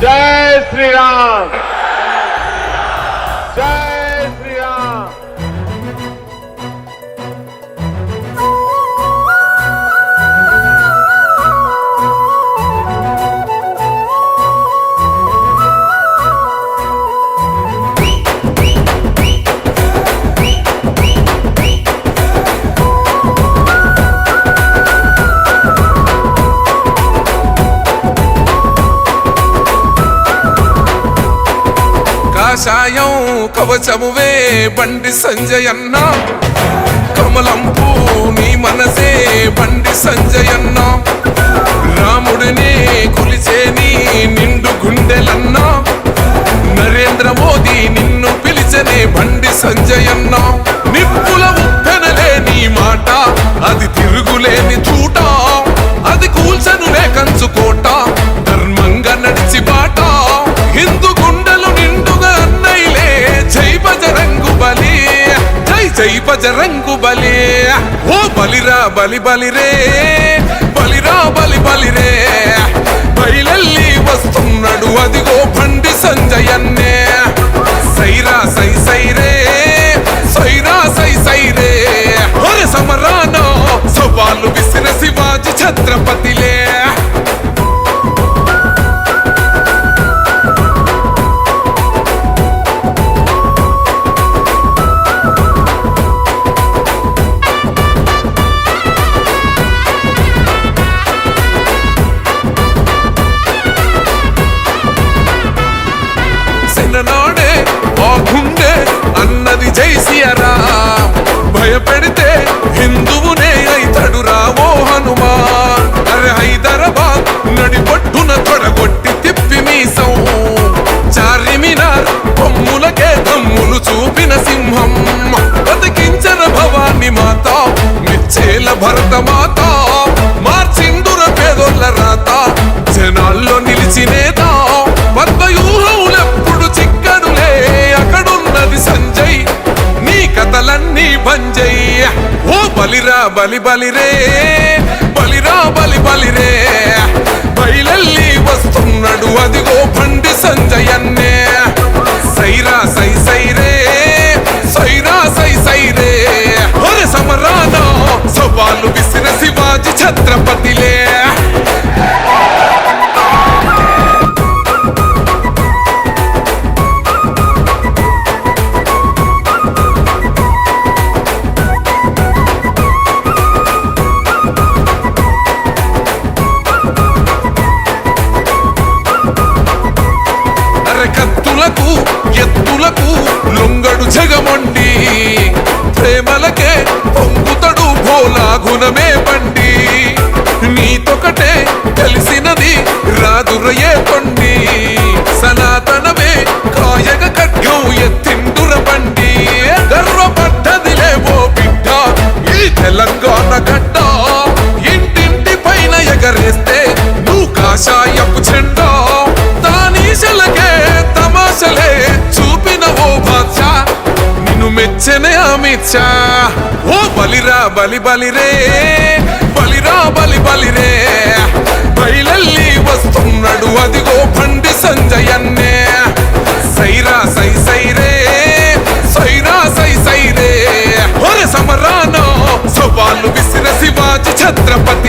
जय श्री राम। కాషాయం కవచమువే బండి సంజయన్న కమలంపు నీ మనసే బండి సంజయన్న రాముడిని కొలిచే నీ నిండు గుండెలన్న. నరేంద్ర మోదీ నిన్ను పిలిచనే బండి సంజయన్న నిప్పుల బజరంగు బలి. ఓ బలిరా బలి బలిరే బలిరా బలి బలిరే బయలల్లి వస్తున్నాడు అదిగో మిచ్చేల భరత మాత మార్చిందుర పేదోళ్ళ రాత జనాల్లో నిలిచినేత పద్మయూహములెప్పుడు చిక్కడులే అక్కడున్నది సంజయ్ నీ కథలన్నీ బంజయ్య ఓ బలిరా బలి బలిరే బలిరా బలి బలిరే బయలల్లి వస్తున్నాడు అదిగో బండి సంజయ్ అన్న ఛత్రపతిలే. అరకత్తులకు ఎత్తులకు లొంగడు జగమండి. ప్రేమలకే పొంగుతడు భోలా గుణమే బలమిచ్చా ఓ బలిరా బలి బలిరే బలిరా బలి బలిరే బయలల్లి వస్తున్నాడు అదిగో బండి సంజయన్నే సైరా సై సైరే సైరా సై సైరే ఒరే సమరానో సవాళ్ళు విసిన శివాజీ ఛత్రపతి.